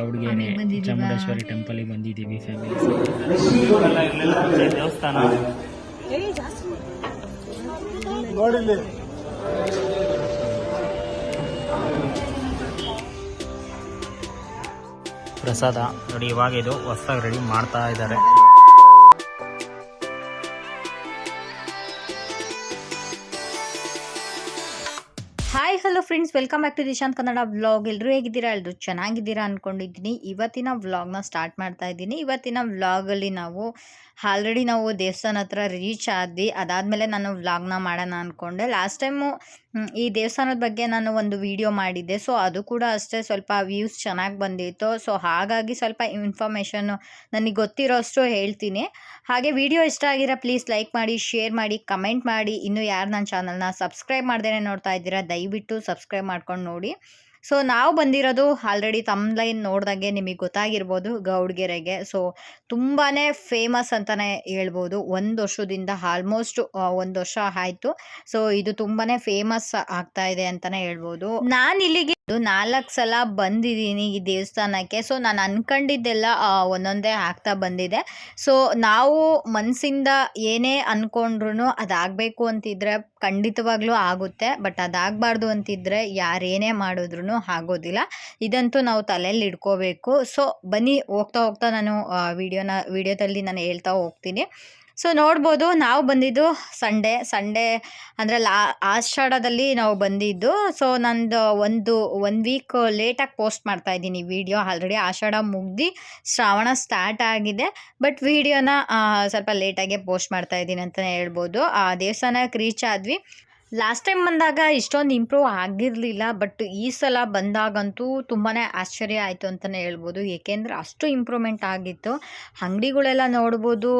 ಗೌಡ್ಗೆನೆ? ಚಾಮುಂಡೇಶ್ವರಿ ಟೆಂಪಲಿಗೆ ಬಂದಿದ್ದೀವಿ ಫ್ಯಾಮಿಲಿ ದೇವಸ್ಥಾನ ಪ್ರಸಾದ ನೋಡಿ ಇವಾಗ ಇದು ಹೊಸದಾಗಿ ರೆಡಿ ಮಾಡ್ತಾ ಇದ್ದಾರೆ hi hello friends welcome back to Dishant Kannada vlog ಎಲ್ಲರೂ ಹೇಗಿದ್ದೀರಾ? ಎಲ್ಲರೂ ಚೆನ್ನಾಗಿದ್ದೀರಾ ಅಂದ್ಕೊಂಡಿದ್ದೀನಿ ಇವತ್ತಿನ ವ್ಲಾಗ್ನ ಸ್ಟಾರ್ಟ್ ಮಾಡ್ತಾ ಇದ್ದೀನಿ. ಇವತ್ತಿನ ವ್ಲಾಗಲ್ಲಿ ನಾವು ಆಲ್ರೆಡಿ ನಾವು ದೇವಸ್ಥಾನ ಹತ್ರ ರೀಚ್ ಆದ್ವಿ. ಅದಾದಮೇಲೆ ನಾನು ವ್ಲಾಗ್ನ ಮಾಡೋಣ ಅಂದ್ಕೊಂಡೆ ಲಾಸ್ಟ್ ಟೈಮು ಈ ದೇವಸ್ಥಾನದ ಬಗ್ಗೆ ನಾನು ಒಂದು ವಿಡಿಯೋ ಮಾಡಿದ್ದೆ. ಸೊ ಅದು ಕೂಡ ಅಷ್ಟೇ ಸ್ವಲ್ಪ ವ್ಯೂಸ್ ಚೆನ್ನಾಗಿ ಬಂದಿತ್ತು. ಸೊ ಹಾಗಾಗಿ ಸ್ವಲ್ಪ ಇನ್ಫಾರ್ಮೇಷನ್ನು ನನಗೆ ಗೊತ್ತಿರೋಷ್ಟು ಹೇಳ್ತೀನಿ. ಹಾಗೆ ವಿಡಿಯೋ ಇಷ್ಟ ಆಗಿರೋ ಪ್ಲೀಸ್ ಲೈಕ್ ಮಾಡಿ ಶೇರ್ ಮಾಡಿ ಕಮೆಂಟ್ ಮಾಡಿ. ಇನ್ನೂ ಯಾರು ನನ್ನ ಚಾನಲ್ನ ಸಬ್ಸ್ಕ್ರೈಬ್ ಮಾಡ್ದೇ ನೋಡ್ತಾ ಇದ್ದೀರಾ, ದಯವಿಟ್ಟು ಸಬ್ಸ್ಕ್ರೈಬ್ ಮಾಡ್ಕೊಂಡು ನೋಡಿ. ಸೊ ನಾವು ಬಂದಿರೋದು ಆಲ್ರೆಡಿ ತಮ್ಲೈನ್ ನೋಡ್ದಂಗೆ ನಿಮಗೆ ಗೊತ್ತಾಗಿರ್ಬೋದು ಗೌಡ್ಗೆರೆಗೆ. ಸೊ ತುಂಬಾ ಫೇಮಸ್ ಅಂತಲೇ ಹೇಳ್ಬೋದು. ಒಂದು ವರ್ಷದಿಂದ ಆಲ್ಮೋಸ್ಟ್ ಒಂದು ವರ್ಷ ಆಯಿತು. ಸೊ ಇದು ತುಂಬಾ ಫೇಮಸ್ ಆಗ್ತಾ ಇದೆ ಅಂತಲೇ ಹೇಳ್ಬೋದು. ನಾನು ಇಲ್ಲಿಗೆ ನಾಲ್ಕು ಸಲ ಬಂದಿದ್ದೀನಿ ಈ ದೇವಸ್ಥಾನಕ್ಕೆ. ಸೊ ನಾನು ಅನ್ಕೊಂಡಿದ್ದೆಲ್ಲ ಒಂದೊಂದೇ ಆಗ್ತಾ ಬಂದಿದೆ. ಸೊ ನಾವು ಮನಸ್ಸಿಂದ ಏನೇ ಅಂದ್ಕೊಂಡ್ರು ಅದಾಗಬೇಕು ಅಂತಿದ್ರೆ ಖಂಡಿತವಾಗ್ಲೂ ಆಗುತ್ತೆ. ಬಟ್ ಅದಾಗಬಾರ್ದು ಅಂತಿದ್ರೆ ಯಾರೇನೇ ಮಾಡಿದ್ರು ಆಗೋದಿಲ್ಲ. ಇದಂತೂ ನಾವು ತಲೆಯಲ್ಲಿ ಇಡ್ಕೋಬೇಕು ಸೊ ಬನ್ನಿ, ಹೋಗ್ತಾ ಹೋಗ್ತಾ ನಾನು ವಿಡಿಯೋನ, ವಿಡಿಯೋದಲ್ಲಿ ನಾನು ಹೇಳ್ತಾ ಹೋಗ್ತೀನಿ. ಸೊ ನೋಡ್ಬೋದು ನಾವು ಬಂದಿದ್ದು ಸಂಡೇ ಸಂಡೇ ಅಂದರೆ ಲಾ, ಆಷಾಢದಲ್ಲಿ ನಾವು ಬಂದಿದ್ದು. ಸೊ ನಂದು ಒಂದು ಒನ್ ವೀಕ್ ಲೇಟಾಗಿ ಪೋಸ್ಟ್ ಮಾಡ್ತಾ ಇದ್ದೀನಿ ವಿಡಿಯೋ ಆಲ್ರೆಡಿ ಆಷಾಢ ಮುಗ್ದು ಶ್ರಾವಣ ಸ್ಟಾರ್ಟ್ ಆಗಿದೆ. ಬಟ್ ವಿಡಿಯೋನ ಸ್ವಲ್ಪ ಲೇಟಾಗೆ ಪೋಸ್ಟ್ ಮಾಡ್ತಾ ಇದ್ದೀನಿ ಅಂತಲೇ ಹೇಳ್ಬೋದು. ಆ, ದೇವಸ್ಥಾನಕ್ಕೆ ರೀಚ್ ಆದ್ವಿ. ಲಾಸ್ಟ್ ಟೈಮ್ ಬಂದಾಗ ಇಷ್ಟೊಂದು ಇಂಪ್ರೂವ್ ಆಗಿರಲಿಲ್ಲ ಬಟ್ ಈ ಸಲ ಬಂದಾಗಂತೂ ತುಂಬಾ ಆಶ್ಚರ್ಯ ಆಯಿತು ಅಂತಲೇ ಹೇಳ್ಬೋದು. ಏಕೆಂದರೆ ಅಷ್ಟು ಇಂಪ್ರೂವ್ಮೆಂಟ್ ಆಗಿತ್ತು. ಅಂಗಡಿಗಳೆಲ್ಲ ನೋಡ್ಬೋದು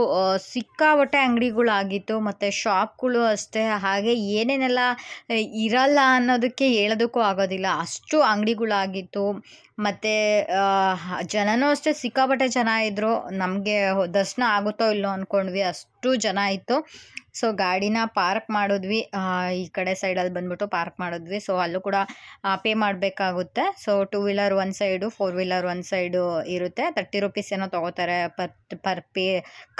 ಸಿಕ್ಕಾಪಟ್ಟೆ ಅಂಗಡಿಗಳಾಗಿತ್ತು, ಮತ್ತು ಶಾಪ್ಗಳು ಅಷ್ಟೇ. ಹಾಗೆ ಏನೇನೆಲ್ಲ ಇರಲ್ಲ ಅನ್ನೋದಕ್ಕೆ ಹೇಳೋದಕ್ಕೂ ಆಗೋದಿಲ್ಲ. ಅಷ್ಟು ಅಂಗಡಿಗಳಾಗಿತ್ತು. ಮತ್ತು ಜನನೂ ಅಷ್ಟೇ ಸಿಕ್ಕಾಪಟ್ಟೆ ಜನ ಇದ್ದರು ನಮಗೆ ದರ್ಶನ ಆಗುತ್ತೋ ಇಲ್ಲೋ ಅಂದ್ಕೊಂಡ್ವಿ ಅಷ್ಟು ಜನ ಇತ್ತು. ಸೊ ಗಾಡಿನ ಪಾರ್ಕ್ ಮಾಡಿದ್ವಿ. ಈ ಕಡೆ ಸೈಡಲ್ಲಿ ಬಂದ್ಬಿಟ್ಟು ಪಾರ್ಕ್ ಮಾಡಿದ್ವಿ. ಸೊ ಅಲ್ಲೂ ಕೂಡ ಪೇ ಮಾಡಬೇಕಾಗುತ್ತೆ. So two wheeler one side four wheeler one side ಇರುತ್ತೆ. ತರ್ಟಿ ರುಪೀಸ್ ಏನೋ ತೊಗೋತಾರೆ. ಪರ್ ಪರ್ ಪೇ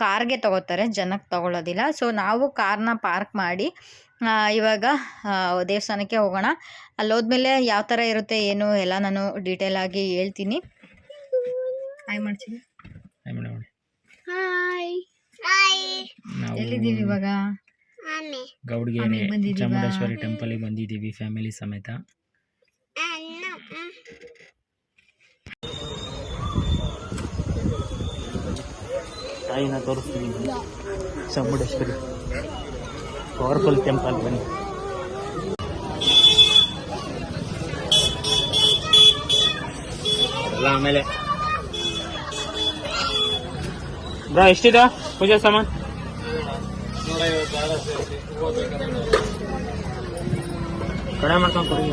ಕಾರ್ಗೆ ತೊಗೋತಾರೆ. ಜನಕ್ಕೆ ತೊಗೊಳ್ಳೋದಿಲ್ಲ ಸೊ ನಾವು ಕಾರ್ನ ಪಾರ್ಕ್ ಮಾಡಿ ಇವಾಗ ದೇವಸ್ಥಾನಕ್ಕೆ ಹೋಗೋಣ. ಅಲ್ಲಿ ಹೋದ್ಮೇಲೆ ಯಾವ ಥರ ಇರುತ್ತೆ ಏನು ಎಲ್ಲ ನಾನು ಡೀಟೇಲ್ ಆಗಿ ಹೇಳ್ತೀನಿ. ಹಾಯ್ ಮಾಡ್ತೀನಿ ಹಾಯ್ ಎಲ್ಲಿದ್ದೀವಿ ಇವಾಗ? ಬಂದಿದ್ದೀವಾ? ಚಾಮುಂಡೇಶ್ವರಿ ಟೆಂಪಲಿಗೆ ಬಂದಿದ್ದೀವಿ ಫ್ಯಾಮಿಲಿ ಸಮೇತ. ತಾಯಿನ ತೋರಿಸ್ತೀನಿ. ಚಾಮುಂಡೇಶ್ವರಿ ಪವರ್ಫುಲ್ ಟೆಂಪಲ್ ಬನ್ನಿ. ಎಲ್ಲ ಆಮೇಲೆ. ಬ್ರಾ ಎಷ್ಟಿದೆ? ಪೂಜಾ ಸಾಮಾನ್ ಕಡೆ ಮಾಡ್ಕೊಂಡು ಕೊಡಿ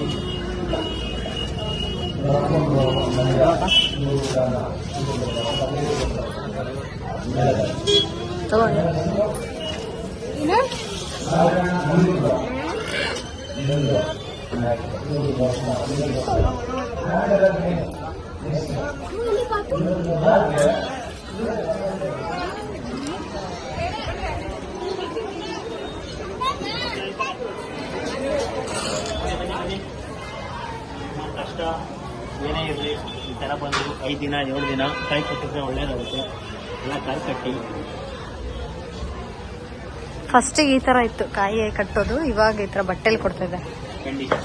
ಕಷ್ಟ ಏನೇ ಇರಲಿ ಈ ಥರ ಬಂದು ಐದು ದಿನ ಏಳು ದಿನ ಕೈ ಕಟ್ಟಿದ್ರೆ ಒಳ್ಳೇದಾಗುತ್ತೆ. ಎಲ್ಲ ಕೈ ಕಟ್ಟಿ. ಫಸ್ಟ್ ಈ ಥರ ಇತ್ತು ಕಾಯಿ ಕಟ್ಟೋದು ಇವಾಗ ಈ ಥರ ಬಟ್ಟೆಲಿ ಕೊಡ್ತಿದೆ. ಇದೆ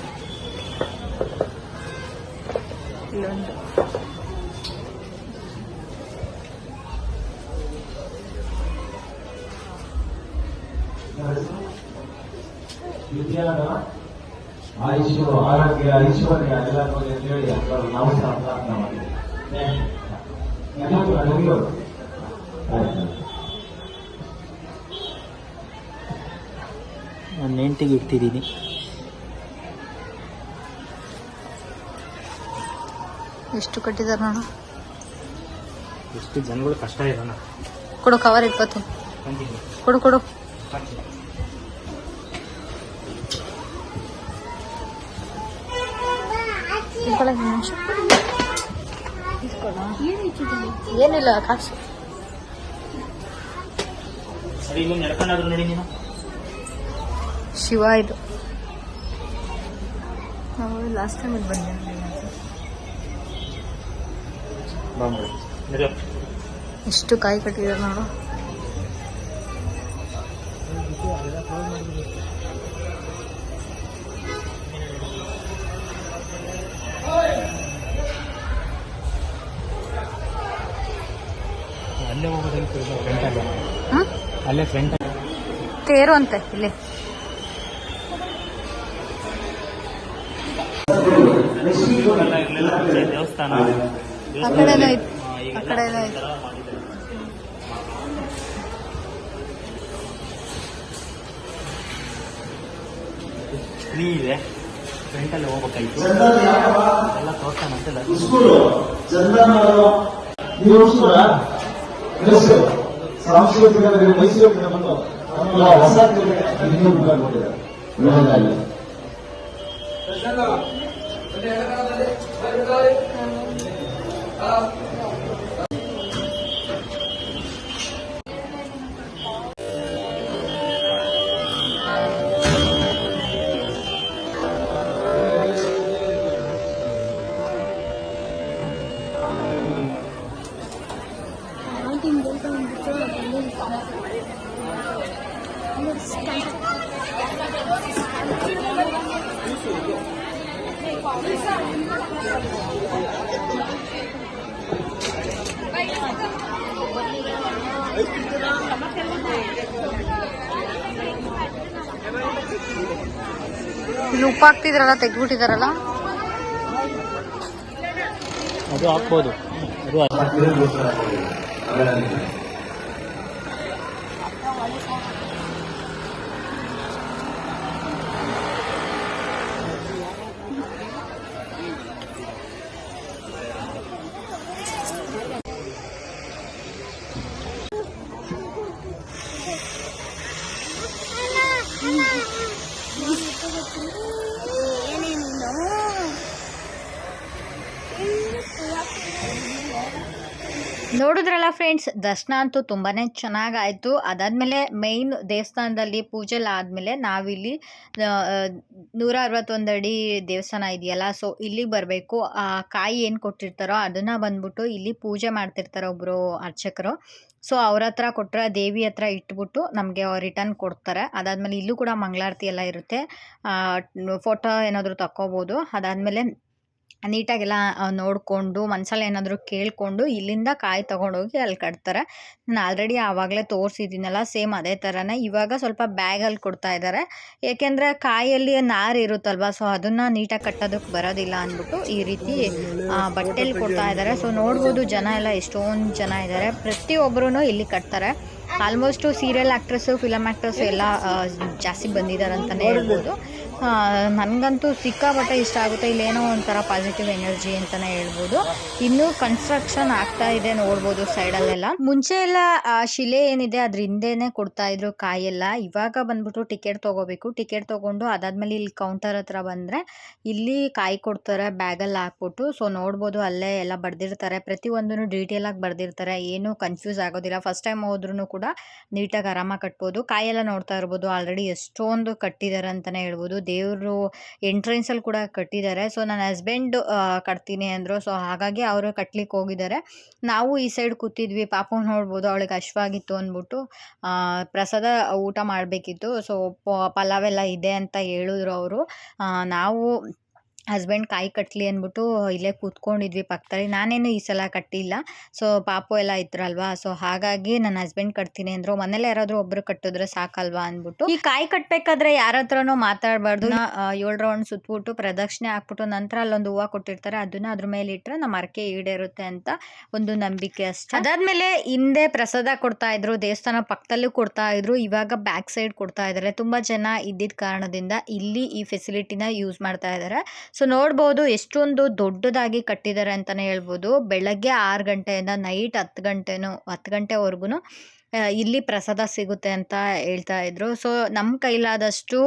ಇಲ್ಲೊಂದು. ಆಯುಷು ಆರೋಗ್ಯ ಐಶ್ವರ್ಯ ಎಲ್ಲ ಕೊಡಿ ಅಂತ ಹೇಳಿ ಅವರು ನಾವು ಸಹ ಪ್ರಾರ್ಥನೆ ಮಾಡಿದ್ವಿ. ನಾನು ಹೆಂಡ್ತಿಗೆ ಇಡ್ತಿದ್ದೀನಿ. ಎಷ್ಟು ಕಟ್ಟಿದಾರ ನಾನು ಎಷ್ಟು ಜನಗಳು ಕಷ್ಟ ಇರೋಣ ಕೊಡು ಕವರ್ ಇಟ್ಕೋತೀನಿ ಕೊಡು ಕೊಡು. ಏನಿಲ್ಲ ಕಾಸು. ಶಿವ ಇದು. ನಾವು ಲಾಸ್ಟ್ ಟೈಮ್ ಇದು ಬಂದೆ. ಎಷ್ಟು ಕಾಯಿ ಕಟ್ಟಿದ್ದಾರೆ ನೋಡು. ಅಲ್ಲೇ. ಫ್ರೆಂಟ್ ತೇರು ಅಂತ ಇಲ್ಲಿ. ದೇವಸ್ಥಾನ. ಆ ಐತೆ ಆ ಐತೆ ಫ್ರೀ ಇದೆ. ಫ್ರಂಟಲ್ಲಿ ಹೋಗ್ಬೇಕಾಯ್ತು. ಎಲ್ಲ ತೋರ್ಸೋಣ ಅಂತ ಇಲ್ಲ. ಸ್ಕೂಲು ಚಂದನ್ ಅವರು ನೀವು ಸ್ಕೂಲ ಮೈಸೂರು ಸಾಂಸ್ಕೃತಿಕ ನಗರಿ ಮೈಸೂರಿಗೆ ಬಂದು ನಮ್ಮ ಹೊಸ ಇನ್ನೂ ಇಲ್ಲಿ ಉಪ್ಪು ಹಾಕ್ತಿದ್ರಲ್ಲ ತೆಗ್ದ್ಬಿಟ್ಟಿದಾರಲ್ಲ? ಅದು ಹಾಕ್ಬೋದು. ಅದು ನೋಡಿದ್ರಲ್ಲ ಫ್ರೆಂಡ್ಸ್ ದರ್ಶನ ಅಂತೂ ತುಂಬಾ ಚೆನ್ನಾಗಾಯಿತು. ಅದಾದಮೇಲೆ ಮೇಯ್ನ್ ದೇವಸ್ಥಾನದಲ್ಲಿ ಪೂಜೆ ಆದಮೇಲೆ ನಾವಿಲ್ಲಿ ನೂರ ಅರವತ್ತೊಂದು ಅಡಿ ದೇವಸ್ಥಾನ ಇದೆಯಲ್ಲ ಸೊ ಇಲ್ಲಿಗೆ ಬರಬೇಕು. ಆ ಕಾಯಿ ಏನು ಕೊಟ್ಟಿರ್ತಾರೋ ಅದನ್ನು ಬಂದ್ಬಿಟ್ಟು ಇಲ್ಲಿ ಪೂಜೆ ಮಾಡ್ತಿರ್ತಾರೆ ಒಬ್ಬರು ಅರ್ಚಕರು. ಸೊ ಅವ್ರ ಹತ್ರ ಕೊಟ್ಟರೆ ದೇವಿ ಹತ್ರ ಇಟ್ಬಿಟ್ಟು ನಮಗೆ ರಿಟರ್ನ್ ಕೊಡ್ತಾರೆ. ಅದಾದಮೇಲೆ ಇಲ್ಲೂ ಕೂಡ ಮಂಗಳಾರತಿ ಎಲ್ಲ ಇರುತ್ತೆ. ಫೋಟೋ ಏನಾದರೂ ತಕ್ಕೋಬೋದು. ಅದಾದಮೇಲೆ ನೀಟಾಗೆಲ್ಲ ನೋಡಿಕೊಂಡು, ಮನಸಲ್ಲಿ ಏನಾದರೂ ಕೇಳಿಕೊಂಡು ಇಲ್ಲಿಂದ ಕಾಯಿ ತೊಗೊಂಡೋಗಿ ಅಲ್ಲಿ ಕಟ್ತಾರೆ. ನಾನು ಆಲ್ರೆಡಿ ಆವಾಗಲೇ ತೋರಿಸಿದ್ದೀನಲ್ಲ, ಸೇಮ್ ಅದೇ ಥರನೇ ಇವಾಗ ಸ್ವಲ್ಪ ಬ್ಯಾಗಲ್ಲಿ ಕೊಡ್ತಾ ಇದ್ದಾರೆ. ಏಕೆಂದರೆ ಕಾಯಲ್ಲಿ ನಾರು ಇರುತ್ತಲ್ವ, ಸೊ ಅದನ್ನು ನೀಟಾಗಿ ಕಟ್ಟೋದಕ್ಕೆ ಬರೋದಿಲ್ಲ ಅಂದ್ಬಿಟ್ಟು ಈ ರೀತಿ ಬಟ್ಟೆಲಿ ಕೊಡ್ತಾ ಇದ್ದಾರೆ. ಸೊ ನೋಡ್ಬೋದು ಜನ ಎಲ್ಲ ಎಷ್ಟೊಂದು ಜನ ಇದ್ದಾರೆ. ಪ್ರತಿಯೊಬ್ಬರೂ ಇಲ್ಲಿ ಕಟ್ತಾರೆ. Almost serial actress film actress ಎಲ್ಲ ಜಾಸ್ತಿ ಬಂದಿದ್ದಾರೆ ಅಂತಲೇ ಹೇಳ್ಬೋದು. ನನಗಂತೂ ಸಿಕ್ಕಾಪಟ್ಟೆ ಇಷ್ಟ ಆಗುತ್ತೆ. ಇಲ್ಲೇನೋ ಒಂಥರ ಪಾಸಿಟಿವ್ ಎನರ್ಜಿ ಅಂತಲೇ ಹೇಳ್ಬೋದು. ಇನ್ನೂ ಕನ್ಸ್ಟ್ರಕ್ಷನ್ ಆಗ್ತಾ ಇದೆ ನೋಡ್ಬೋದು ಸೈಡಲ್ಲೆಲ್ಲ ಮುಂಚೆ ಎಲ್ಲ ಶಿಲೆ ಏನಿದೆ ಅದ್ರ ಹಿಂದೆನೆ ಕೊಡ್ತಾ ಇದ್ರು ಕಾಯೆಲ್ಲ. ಇವಾಗ ಬಂದ್ಬಿಟ್ಟು ಟಿಕೆಟ್ ತೊಗೋಬೇಕು. ಟಿಕೆಟ್ ತೊಗೊಂಡು ಅದಾದ್ಮೇಲೆ ಇಲ್ಲಿ ಕೌಂಟರ್ ಹತ್ರ ಬಂದರೆ ಇಲ್ಲಿ ಕಾಯಿ ಕೊಡ್ತಾರೆ ಬ್ಯಾಗಲ್ಲಿ ಹಾಕ್ಬಿಟ್ಟು. ಸೊ ನೋಡ್ಬೋದು ಅಲ್ಲೇ ಎಲ್ಲ ಬರ್ದಿರ್ತಾರೆ. ಪ್ರತಿಯೊಂದನ್ನು ಡೀಟೇಲಾಗಿ ಬರ್ದಿರ್ತಾರೆ. ಏನು ಕನ್ಫ್ಯೂಸ್ ಆಗೋದಿಲ್ಲ. ಫಸ್ಟ್ ಟೈಮ್ ಹೋದ್ರೂ ಕೂಡ ನೀಟಾಗಿ ಆರಾಮಾಗಿ ಕಟ್ಬೋದು. ಕಾಯೆಲ್ಲ ನೋಡ್ತಾ ಇರ್ಬೋದು. ಆಲ್ರೆಡಿ ಎಷ್ಟೊಂದು ಕಟ್ಟಿದ್ದಾರೆ ಅಂತಲೇ ಹೇಳ್ಬೋದು. ದೇವರು ಎಂಟ್ರೆನ್ಸಲ್ಲಿ ಕೂಡ ಕಟ್ಟಿದ್ದಾರೆ. ಸೊ ನನ್ನ ಹಸ್ಬೆಂಡ್ ಕಟ್ತೀನಿ ಅಂದರು. ಸೊ ಹಾಗಾಗಿ ಅವರು ಕಟ್ಲಿಕ್ಕೆ ಹೋಗಿದ್ದಾರೆ. ನಾವು ಈ ಸೈಡ್ ಕೂತಿದ್ವಿ. ಪಾಪ ನೋಡ್ಬೋದು, ಅವಳಿಗೆ ಹಶ್ವಾಗಿತ್ತು ಅಂದ್ಬಿಟ್ಟು ಪ್ರಸಾದ ಊಟ ಮಾಡಬೇಕಿತ್ತು. ಸೊ ಪಲಾವ್ ಎಲ್ಲ ಇದೆ ಅಂತ ಹೇಳಿದ್ರು ಅವರು. ನಾವು ಹಸ್ಬೆಂಡ್ ಕಾಯಿ ಕಟ್ಟಲಿ ಅಂದ್ಬಿಟ್ಟು ಇಲ್ಲೇ ಕೂತ್ಕೊಂಡಿದ್ವಿ ಪಕ್ಕದಲ್ಲಿ. ನಾನೇನು ಈ ಸಲ ಕಟ್ಟಿಲ್ಲ. ಸೊ ಪಾಪು ಎಲ್ಲ ಇದ್ರಲ್ವಾ? ಸೊ ಹಾಗಾಗಿ ನನ್ನ ಹಸ್ಬೆಂಡ್ ಕಟ್ತೀನಿ ಅಂದರು. ಮನೇಲಿ ಯಾರಾದರೂ ಒಬ್ರು ಕಟ್ಟಿದ್ರೆ ಸಾಕಲ್ವಾ ಅಂದ್ಬಿಟ್ಟು. ಈ ಕಾಯಿ ಕಟ್ಟಬೇಕಾದ್ರೆ ಯಾರ ಹತ್ರನೂ ಮಾತಾಡಬಾರ್ದು. ಏಳು ರೌಂಡ್ ಸುತ್ತಬಿಟ್ಟು ಪ್ರದಕ್ಷಿಣೆ ಹಾಕ್ಬಿಟ್ಟು ನಂತರ ಅಲ್ಲೊಂದು ಹೂವು ಕೊಟ್ಟಿರ್ತಾರೆ. ಅದನ್ನ ಅದ್ರ ಮೇಲೆ ಇಟ್ಟರೆ ನಮ್ಮ ಅರಕೆ ಈಡೇರುತ್ತೆ ಅಂತ ಒಂದು ನಂಬಿಕೆ ಅಷ್ಟೇ. ಅದಾದ್ಮೇಲೆ ಹಿಂದೆ ಪ್ರಸಾದ ಕೊಡ್ತಾ ಇದ್ರು ದೇವಸ್ಥಾನ ಪಕ್ಕದಲ್ಲೂ ಕೊಡ್ತಾ ಇದ್ರು ಇವಾಗ ಬ್ಯಾಕ್ ಸೈಡ್ ಕೊಡ್ತಾ ಇದ್ದಾರೆ. ತುಂಬಾ ಜನ ಇದ್ದಿದ್ದ ಕಾರಣದಿಂದ ಇಲ್ಲಿ ಈ ಫೆಸಿಲಿಟಿನ ಯೂಸ್ ಮಾಡ್ತಾ ಇದ್ದಾರೆ. ಸೊ ನೋಡ್ಬೋದು ಎಷ್ಟೊಂದು ದೊಡ್ಡದಾಗಿ ಕಟ್ಟಿದ್ದಾರೆ ಅಂತಲೇ ಹೇಳ್ಬೋದು. ಬೆಳಗ್ಗೆ ಆರು ಗಂಟೆಯಿಂದ ನೈಟ್ ಹತ್ತು ಗಂಟೆನೂ, ಹತ್ತು ಗಂಟೆವರೆಗೂ ಇಲ್ಲಿ ಪ್ರಸಾದ ಸಿಗುತ್ತೆ ಅಂತ ಹೇಳ್ತಾ ಇದ್ರು. ಸೊ ನಮ್ಮ ಕೈಲಾದಷ್ಟು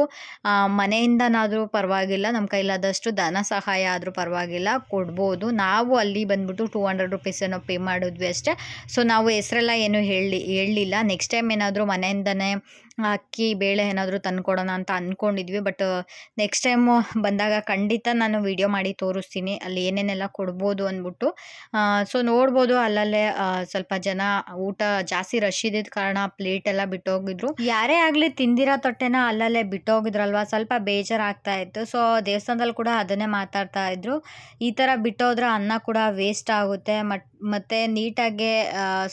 ಮನೆಯಿಂದನಾದರೂ ಪರವಾಗಿಲ್ಲ, ನಮ್ಮ ಕೈಲಾದಷ್ಟು ಧನ ಸಹಾಯ ಆದರೂ ಪರವಾಗಿಲ್ಲ, ಕೊಡ್ಬೋದು. ನಾವು ಅಲ್ಲಿ ಬಂದ್ಬಿಟ್ಟು ಟೂ ಹಂಡ್ರೆಡ್ ರುಪೀಸ್ ಪೇ ಮಾಡಿದ್ವಿ ಅಷ್ಟೇ. ಸೊ ನಾವು ಹೆಸರೆಲ್ಲ ಏನು ಹೇಳಿ, ಹೇಳಲಿಲ್ಲ. ನೆಕ್ಸ್ಟ್ ಟೈಮ್ ಏನಾದರೂ ಮನೆಯಿಂದನೇ ಅಕ್ಕಿ, ಬೇಳೆ ಏನಾದರೂ ತಂದುಕೊಡೋಣ ಅಂತ ಅಂದ್ಕೊಂಡಿದ್ವಿ ಬಟ್ ನೆಕ್ಸ್ಟ್ ಟೈಮು ಬಂದಾಗ ಖಂಡಿತ ನಾನು ವಿಡಿಯೋ ಮಾಡಿ ತೋರಿಸ್ತೀನಿ. ಅಲ್ಲಿ ಏನೇನೆಲ್ಲ ಕೊಡ್ಬೋದು ಅಂದ್ಬಿಟ್ಟು. ಸೊ ನೋಡ್ಬೋದು ಅಲ್ಲಲ್ಲೇ ಸ್ವಲ್ಪ ಜನ ಊಟ ಜಾಸ್ತಿ ರಶ್ ಇದ್ದಿದ್ದ ಕಾರಣ ಪ್ಲೇಟ್ ಎಲ್ಲ ಬಿಟ್ಟೋಗಿದ್ರು. ಯಾರೇ ಆಗಲಿ ತಿಂದಿರೋ ತೊಟ್ಟೆನ ಅಲ್ಲಲ್ಲೇ ಬಿಟ್ಟೋಗಿದ್ರಲ್ವ? ಸ್ವಲ್ಪ ಬೇಜಾರಾಗ್ತಾ ಇತ್ತು. ಸೊ ದೇವಸ್ಥಾನದಲ್ಲಿ ಕೂಡ ಅದನ್ನೇ ಮಾತಾಡ್ತಾ ಇದ್ರು. ಈ ಥರ ಬಿಟ್ಟೋದ್ರೆ ಅನ್ನ ಕೂಡ ವೇಸ್ಟ್ ಆಗುತ್ತೆ. ಮಟ್ ಮತ್ತು ನೀಟಾಗಿ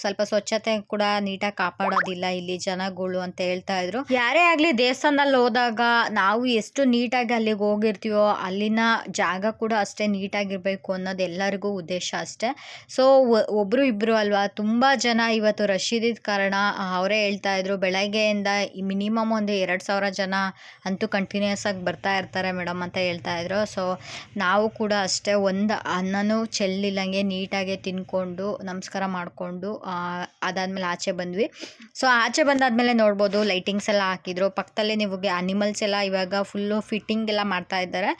ಸ್ವಲ್ಪ ಸ್ವಚ್ಛತೆ ಕೂಡ ನೀಟಾಗಿ ಕಾಪಾಡೋದಿಲ್ಲ ಇಲ್ಲಿ ಜನಗಳು ಅಂತ ಹೇಳ್ತಾ ಇದ್ರು. ಯಾರೇ ಆಗಲಿ ದೇವಸ್ಥಾನದಲ್ಲಿ ಹೋದಾಗ ನಾವು ಎಷ್ಟು ನೀಟಾಗಿ ಅಲ್ಲಿಗೆ ಹೋಗಿರ್ತೀವೋ, ಅಲ್ಲಿನ ಜಾಗ ಕೂಡ ಅಷ್ಟೇ ನೀಟಾಗಿರಬೇಕು ಅನ್ನೋದು ಎಲ್ಲರಿಗೂ ಉದ್ದೇಶ ಅಷ್ಟೇ. ಸೊ ಒಬ್ಬರು ಇಬ್ಬರು ಅಲ್ವಾ, ತುಂಬ ಜನ ಇವತ್ತು ರಶ್ ಕಾರಣ ಅವರೇ ಹೇಳ್ತಾ ಇದ್ರು, ಬೆಳಗ್ಗೆಯಿಂದ ಮಿನಿಮಮ್ ಒಂದು ಎರಡು ಸಾವಿರ ಜನ ಅಂತೂ ಕಂಟಿನ್ಯೂಸ್ ಆಗಿ ಬರ್ತಾ ಇರ್ತಾರೆ ಮೇಡಮ್ ಅಂತ ಹೇಳ್ತಾ ಇದ್ರು. ಸೊ ನಾವು ಕೂಡ ಅಷ್ಟೇ ಒಂದು ಅನ್ನನೂ ಚೆಲ್ಲಿಲ್ಲಂಗೆ ನೀಟಾಗಿ ತಿನ್ಕೊಂಡು ನಮಸ್ಕಾರ ಮಾಡಿಕೊಂಡು ಅದಾದಮೇಲೆ ಆಚೆ ಬಂದ್ವಿ. ಸೊ ಆಚೆ ಬಂದಾದಮೇಲೆ ನೋಡ್ಬೋದು ಲೈಟಿಂಗ್ಸ್ ಎಲ್ಲ ಹಾಕಿದ್ರು. ಪಕ್ಕದಲ್ಲೇ ನಿಮಗೆ ಅನಿಮಲ್ಸ್ ಎಲ್ಲ ಇವಾಗ ಫುಲ್ಲು ಫಿಟ್ಟಿಂಗ್ ಎಲ್ಲ ಮಾಡ್ತಾ ಇದ್ದಾರೆ.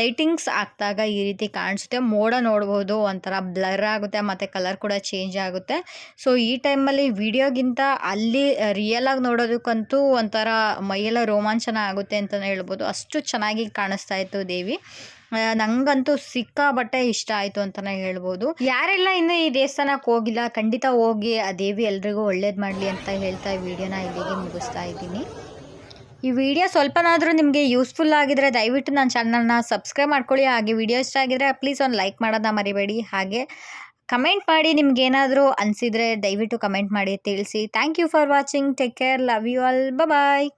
ಲೈಟಿಂಗ್ಸ್ ಹಾಕಿದಾಗ ಈ ರೀತಿ ಕಾಣಿಸುತ್ತೆ. ಮೋಡ ನೋಡ್ಬೋದು, ಒಂಥರ ಬ್ಲರ್ ಆಗುತ್ತೆ, ಮತ್ತು ಕಲರ್ ಕೂಡ ಚೇಂಜ್ ಆಗುತ್ತೆ. ಸೊ ಈ ಟೈಮಲ್ಲಿ ವಿಡಿಯೋಗಿಂತ ಅಲ್ಲಿ ರಿಯಲ್ ಆಗಿ ನೋಡೋದಕ್ಕಂತೂ ಒಂಥರ ಮೈಯೆಲ್ಲ ರೋಮಾಂಚನ ಆಗುತ್ತೆ ಅಂತಲೇ ಹೇಳ್ಬೋದು. ಅಷ್ಟು ಚೆನ್ನಾಗಿ ಕಾಣಿಸ್ತಾ ಇತ್ತು ದೇವಿ. ಆ, ನಂಗಂತೂ ಸಿಕ್ಕಾಬಟ್ಟೆ ಇಷ್ಟ ಆಯಿತು ಅಂತಲೇ ಹೇಳ್ಬೋದು. ಯಾರೆಲ್ಲ ಇನ್ನೂ ಈ ದೇವಸ್ಥಾನಕ್ಕೆ ಹೋಗಿಲ್ಲ ಖಂಡಿತ ಹೋಗಿ ಆ ದೇವಿ ಎಲ್ರಿಗೂ ಒಳ್ಳೇದು ಮಾಡಲಿ ಅಂತ ಹೇಳ್ತಾ ಈ ವಿಡಿಯೋನ ಇಲ್ಲಿಗೆ ಮುಗಿಸ್ತಾ ಇದ್ದೀನಿ. ಈ ವಿಡಿಯೋ ಸ್ವಲ್ಪನಾದರೂ ನಿಮಗೆ ಯೂಸ್ಫುಲ್ ಆಗಿದ್ರೆ ದಯವಿಟ್ಟು ನನ್ನ ಚಾನಲ್ನ ಸಬ್ಸ್ಕ್ರೈಬ್ ಮಾಡ್ಕೊಳ್ಳಿ. ಹಾಗೆ ವಿಡಿಯೋ ಇಷ್ಟ ಆಗಿದ್ರೆ ಪ್ಲೀಸ್ ಒಂದು ಲೈಕ್ ಮಾಡೋದನ್ನ ಮರಿಬೇಡಿ. ಹಾಗೆ ಕಮೆಂಟ್ ಮಾಡಿ ನಿಮ್ಗೆ ಏನಾದರೂ ಅನಿಸಿದರೆ ದಯವಿಟ್ಟು ಕಮೆಂಟ್ ಮಾಡಿ ತಿಳಿಸಿ. Thank you for watching. Take care. Love you all. Bye